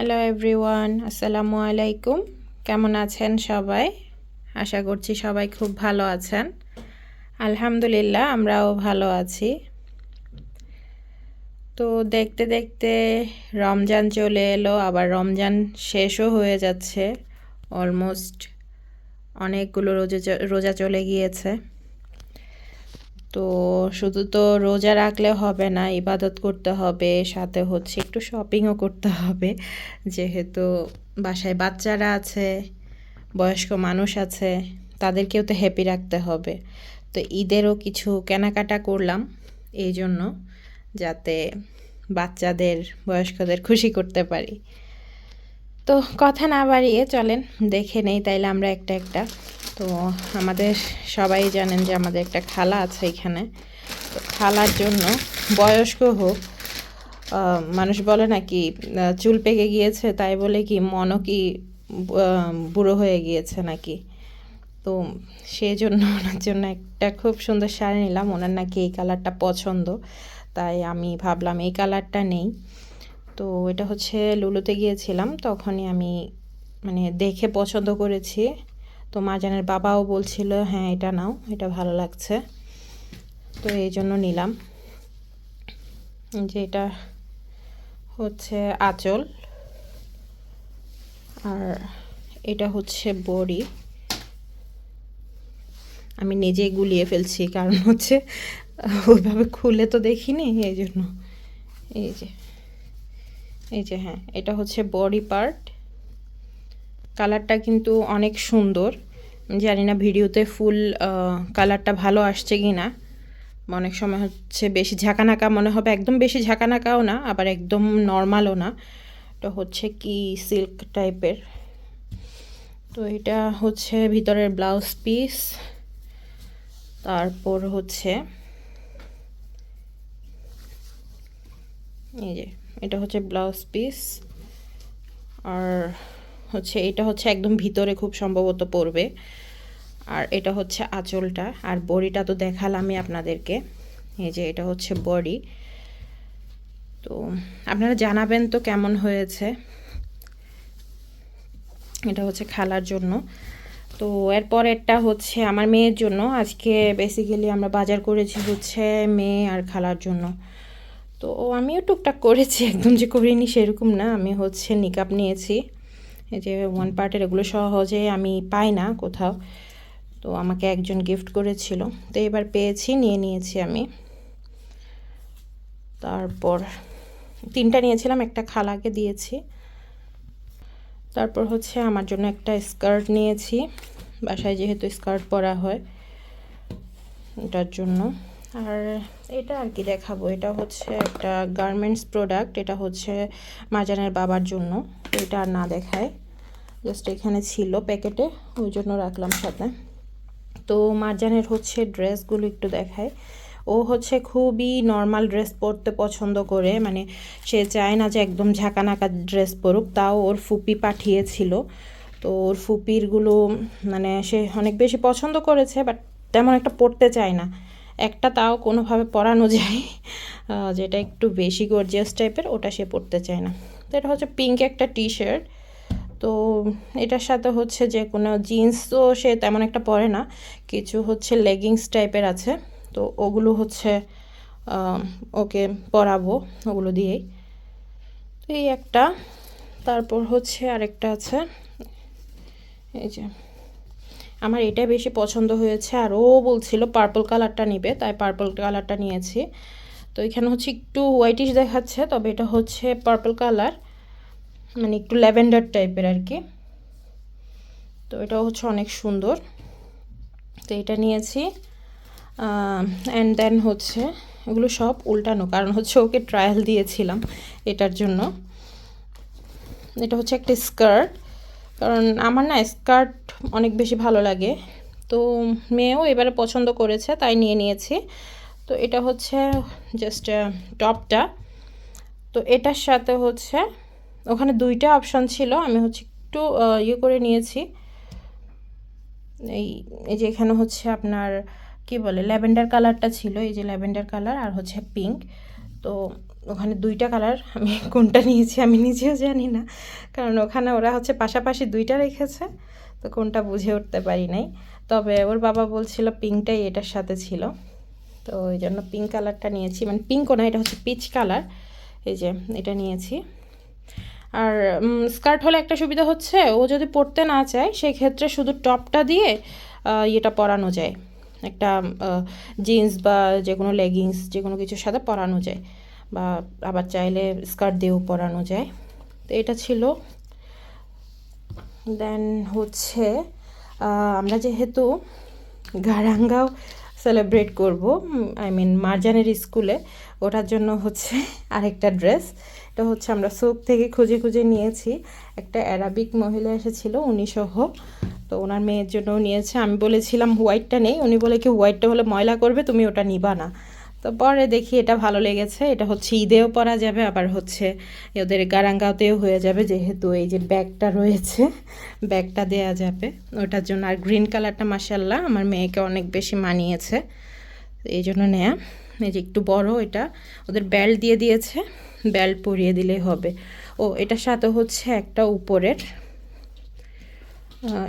Hello everyone আসসালামু আলাইকুম কেমন আছেন সবাই? আশা করছি সবাই খুব ভালো আছেন। আলহামদুলিল্লাহ, আমরাও ভালো আছি। তো দেখতে দেখতে রমজান চলে এলো, আবার রমজান শেষও হয়ে যাচ্ছে। অলমোস্ট অনেকগুলো রোজা রোজা চলে গিয়েছে। তো শুধু তো রোজা রাখলে হবে না, ইবাদত করতে হবে, সাথে হচ্ছে একটু শপিংও করতে হবে। যেহেতু বাসায় বাচ্চারা আছে, বয়স্ক মানুষ আছে, তাদেরকেও তো হ্যাপি রাখতে হবে। তো ঈদেরও কিছু কেনাকাটা করলাম এই জন্য, যাতে বাচ্চাদের, বয়স্কদের খুশি করতে পারি। তো কথা না বাড়িয়ে চলেন, দেখে নেই তাইলে আমরা একটা একটা। তো আমাদের সবাই জানেন যে আমাদের একটা খালা আছে এখানে। তো খালার জন্য বয়স্ক হোক মানুষ বলে নাকি চুল পেকে গিয়েছে, তাই বলে কি মনও কি বুড়ো হয়ে গিয়েছে নাকি? তো সেই জন্য ওনার জন্য একটা খুব সুন্দর শাড়ি নিলাম। ওনার নাকি এই কালারটা পছন্দ, তাই আমি ভাবলাম এই কালারটা নেই। তো এটা হচ্ছে লুলুতে গিয়েছিলাম, তখনই আমি মানে দেখে পছন্দ করেছি। তো মাজানের বাবাও বলছিল হ্যাঁ এটা নাও, এটা ভালো লাগছে। তো এই জন্য নিলাম। যে এটা হচ্ছে আঁচল। আর এটা হচ্ছে বড়ি। আমি নিজেই গুলিয়ে ফেলছি, কারণ হচ্ছে ওইভাবে খুলে তো দেখিনি, এই জন্য। এই যে এই যে হ্যাঁ এটা হচ্ছে বডি পার্ট। কালারটা কিন্তু অনেক সুন্দর। জানি না ভিডিওতে ফুল কালারটা ভালো আসছে কি না অনেক সময় হচ্ছে বেশি ঝাঁকানাকা মনে হবে। একদম বেশি ঝাঁকানাকাও না, আবার একদম নর্মালও না। এটা হচ্ছে কি সিল্ক টাইপের। তো এটা হচ্ছে ভিতরের ব্লাউজ পিস। তারপর হচ্ছে এই যে, এটা হচ্ছে ব্লাউজ পিস। আর হচ্ছে, এটা হচ্ছে একদম ভিতরে খুব সম্ভবত পড়বে। আর এটা হচ্ছে আঁচলটা। আর বড়িটা তো দেখালামই আপনাদেরকে। এই যে এটা হচ্ছে বডি। তো আপনারা জানাবেন তো কেমন হয়েছে। এটা হচ্ছে খালার জন্য। তো এরপর এরপরেরটা হচ্ছে আমার মেয়ের জন্য। আজকে বেসিক্যালি আমরা বাজার করেছি হচ্ছে মেয়ে আর খালার জন্য। তো আমিও টুকটাক করেছি। একদম যে করিনি সেরকম না। আমি হচ্ছে নিকাপ নিয়েছি। এই যে ওয়ান পার্টের এগুলো সহজে আমি পাই না কোথাও। তো আমাকে একজন গিফট করেছিল। তো এবার পেয়েছি, নিয়ে নিয়েছি আমি। তারপর তিনটা নিয়েছিলাম, একটা খালাকে দিয়েছি। তারপর হচ্ছে আমার জন্য একটা স্কার্ট নিয়েছি। বাসায় যেহেতু স্কার্ট পরা হয় এটার জন্য। আর এটা আর কি দেখাবো। এটা হচ্ছে একটা গার্মেন্টস প্রোডাক্ট এটা হচ্ছে মাজানের বাবার জন্য। এটা আর না দেখায়। জাস্ট এখানে ছিল প্যাকেটে, ওই জন্য রাখলাম সাথে। তো মারজানের হচ্ছে ড্রেসগুলো একটু দেখায়। ও হচ্ছে খুবই নর্মাল ড্রেস পরতে পছন্দ করে। মানে সে চায় না যে একদম ঝাঁকানাকা ড্রেস পরুক। তাও ওর ফুপি পাঠিয়েছিল। তো ওর ফুপিরগুলো মানে সে অনেক বেশি পছন্দ করেছে বাট তেমন একটা পরতে চায় না। একটা তাও কোনোভাবে পরানো যায় যেটা একটু বেশি গর্জিয়াস টাইপের ওটা সে পরতে চায় না। তো এটা হচ্ছে পিঙ্ক একটা টি শার্ট তো এটার সাথে হচ্ছে যে কোনো জিন্স তো সে তেমন একটা পরে না, কিছু হচ্ছে লেগিংস টাইপের আছে। তো ওগুলো হচ্ছে ওকে পরাবো ওগুলো দিয়েই। তো এই একটা, তারপর হচ্ছে আরেকটা আছে, এই যে আমার এটা বেশি পছন্দ হয়েছে আর ও বলছিল পার্পল কালারটা নিবে, তাই পার্পল কালারটা নিয়েছি। তো এখানে হচ্ছে একটু হোয়াইটিশ দেখাচ্ছে, তবে এটা হচ্ছে পার্পল কালার মানে একটু ল্যাভেন্ডার টাইপের আর কি তো এটা হচ্ছে অনেক সুন্দর। তো এটা নিয়েছি অ্যান্ড দেন হচ্ছে এগুলো সব উল্টানো, কারণ হচ্ছে ওকে ট্রায়াল দিয়েছিলাম এটার জন্য। এটা হচ্ছে একটা স্কার্ট কারণ আমার না স্কার্ট অনেক বেশি ভালো লাগে। তো মেয়েও এবারে পছন্দ করেছে, তাই নিয়ে নিয়েছি। তো এটা হচ্ছে জাস্ট টপটা। তো এটার সাথে হচ্ছে ওখানে দুইটা অপশান ছিল, আমি হচ্ছে একটু ইয়ে করে নিয়েছি। এই এই যে এখানে হচ্ছে আপনার কি বলে, ল্যাভেন্ডার কালারটা ছিল, এই যে ল্যাভেন্ডার কালার আর হচ্ছে পিঙ্ক তো ওখানে দুইটা কালার, আমি কোনটা নিয়েছি আমি নিজেও জানি না। কারণ ওখানে ওরা হচ্ছে পাশাপাশি দুইটা রেখেছে, তো কোনটা বুঝে উঠতে পারি নাই। তবে ওর বাবা বলছিল পিঙ্কটাই এটার সাথে ছিল। তো ওই জন্য পিঙ্ক কালারটা নিয়েছি মানে পিঙ্কও না, এটা হচ্ছে পিচ কালার। এই যে, এটা নিয়েছি। আর স্কার্ট হলে একটা সুবিধা হচ্ছে, ও যদি পরতে না চায়, সেক্ষেত্রে শুধু টপটা দিয়ে ইয়েটা পরানো যায়। একটা জিন্স বা যে কোনো লেগিংস যে কোনো কিছুর সাথে পরানো যায়। বা আবার চাইলে স্কার্ট দিয়েও পরানো যায়। তো এটা ছিল। দেন হচ্ছে আমরা যেহেতু গারাঙ্গাও সেলিব্রেট করব আই মিন মার্জানের স্কুলে, ওটার জন্য হচ্ছে আরেকটা ড্রেস এটা হচ্ছে আমরা সোপ থেকে খুঁজে খুঁজে নিয়েছি। একটা অ্যারাবিক মহিলা এসেছিল, উনি সহ। তো ওনার মেয়ের জন্য নিয়েছে। আমি বলেছিলাম হোয়াইটটা নেই। উনি বলে কি হোয়াইটটা হলে ময়লা করবে, তুমি ওটা নিবা না। তো পরে দেখি এটা ভালো লেগেছে। এটা হচ্ছে ঈদেও পরা যাবে, আবার হচ্ছে ওদের গারাঙ্গাতেও হয়ে যাবে, যেহেতু এই যে ব্যাগটা রয়েছে, ব্যাগটা দেয়া যাবে। ওটার জন্য আর গ্রিন কালারটা মাসাল্লাহ আমার মেয়েকে অনেক বেশি মানিয়েছে। এই জন্য নেয়া। এই যে একটু বড় এটা, ওদের বেল্ট দিয়ে দিয়েছে, বেল্ট পরিয়ে দিলেই হবে। ও, এটার সাথে হচ্ছে একটা উপরের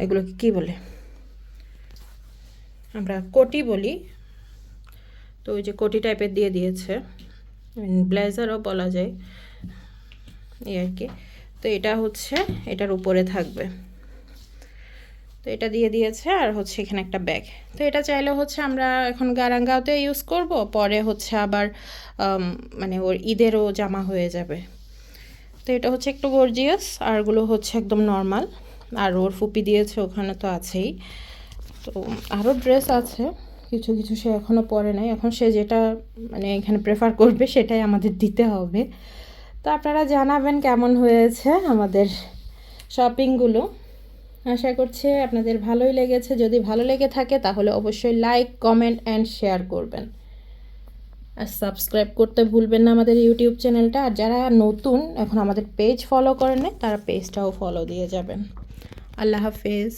এগুলোকে কি বলে? আমরা কোটি বলি তো ওই যে কোটি টাইপের দিয়ে দিয়েছে। ব্লেজারও বলা যায়। এই আর কি। তো এটা হচ্ছে, এটার উপরে থাকবে। তো এটা দিয়ে দিয়েছে, আর হচ্ছে এখানে একটা ব্যাগ তো এটা চাইলে হচ্ছে আমরা এখন গারাঙ্গাওতে ইউজ করব, পরে হচ্ছে আবার মানে ওর ঈদেরও জামা হয়ে যাবে। তো এটা হচ্ছে একটু গর্জিয়াস আরগুলো হচ্ছে একদম নর্মাল আর ওর ফুপি দিয়েছে, ওখানে তো আছেই। তো আরও ড্রেস আছে। কিছু কিছু সে এখনও পরে নাই। এখন সে যেটা মানে এখানে প্রেফার করবে সেটাই আমাদের দিতে হবে। তো আপনারা জানাবেন কেমন হয়েছে আমাদের শপিংগুলো আশা করছি আপনাদের ভালোই লেগেছে। যদি ভালো লেগে থাকে তাহলে অবশ্যই লাইক কমেন্ট অ্যান্ড শেয়ার করবেন। আর সাবস্ক্রাইব করতে ভুলবেন না আমাদের ইউটিউব চ্যানেলটা আর যারা নতুন, এখন আমাদের পেজ ফলো করেন তারা পেজটাও ফলো দিয়ে যাবেন। আল্লাহ হাফেজ।